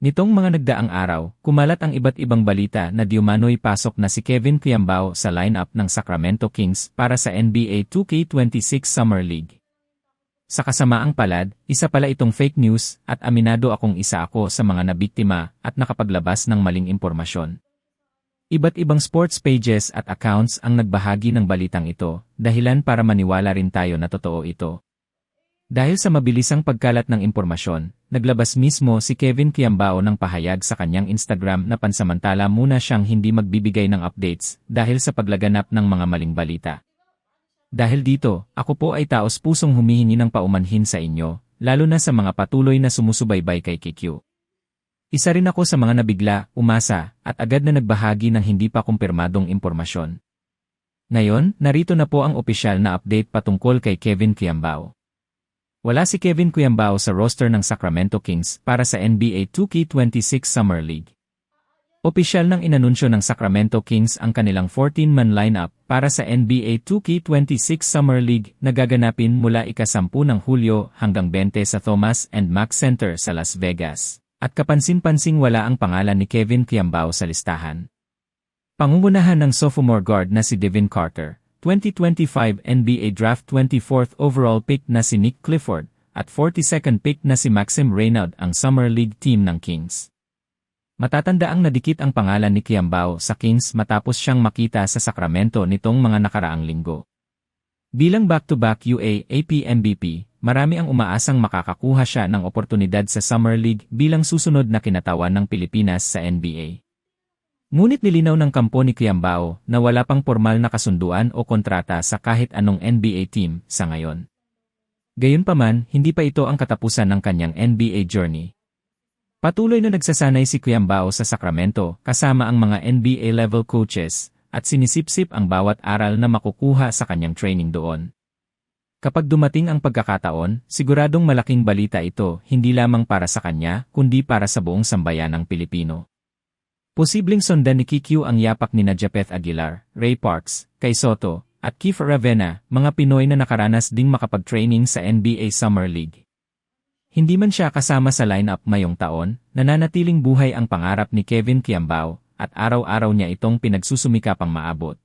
Nitong mga nagdaang araw, kumalat ang iba't ibang balita na diumano'y pasok na si Kevin Quiambao sa lineup ng Sacramento Kings para sa NBA 2K26 Summer League. Sa kasamaang palad, isa pala itong fake news at aminado akong isa ako sa mga nabiktima at nakapaglabas ng maling impormasyon. Iba't ibang sports pages at accounts ang nagbahagi ng balitang ito, dahilan para maniwala rin tayo na totoo ito. Dahil sa mabilisang pagkalat ng impormasyon, naglabas mismo si Kevin Quiambao ng pahayag sa kanyang Instagram na pansamantala muna siyang hindi magbibigay ng updates dahil sa paglaganap ng mga maling balita. Dahil dito, ako po ay taos pusong humihingi ng paumanhin sa inyo, lalo na sa mga patuloy na sumusubaybay kay KQ. Isa rin ako sa mga nabigla, umasa, at agad na nagbahagi ng hindi pa kumpirmadong impormasyon. Ngayon, narito na po ang opisyal na update patungkol kay Kevin Quiambao. Wala si Kevin Quiambao sa roster ng Sacramento Kings para sa NBA 2K26 Summer League. Opisyal nang inanunsyo ng Sacramento Kings ang kanilang 14-man lineup para sa NBA 2K26 Summer League na gaganapin mula ika-10 ng Hulyo hanggang 20 sa Thomas and Mack Center sa Las Vegas. At kapansin-pansing wala ang pangalan ni Kevin Quiambao sa listahan. Pangungunahan ng sophomore guard na si Devin Carter, 2025 NBA Draft 24th overall pick na si Nick Clifford at 42nd pick na si Maxim Reynaud ang Summer League team ng Kings. Matatandaang nadikit ang pangalan ni Kiambao sa Kings matapos siyang makita sa Sacramento nitong mga nakaraang linggo. Bilang back-to-back UA AP MVP, marami ang umaasang makakakuha siya ng oportunidad sa Summer League bilang susunod na kinatawan ng Pilipinas sa NBA. Ngunit nilinaw ng kampo ni Kiambao na wala pang formal na kasunduan o kontrata sa kahit anong NBA team sa ngayon. Gayunpaman, hindi pa ito ang katapusan ng kanyang NBA journey. Patuloy na nagsasanay si Kiambao sa Sacramento kasama ang mga NBA-level coaches at sinisipsip ang bawat aral na makukuha sa kanyang training doon. Kapag dumating ang pagkakataon, siguradong malaking balita ito hindi lamang para sa kanya kundi para sa buong sambayan ng Pilipino. Posibleng sundan ni Kikyu ang yapak ni Najapeth Aguilar, Ray Parks, Kay Soto, at Keith Ravena, mga Pinoy na nakaranas ding makapag-training sa NBA Summer League. Hindi man siya kasama sa lineup mayong taon, nananatiling buhay ang pangarap ni Kevin Kiambao, at araw-araw niya itong pinagsusumikapang maabot.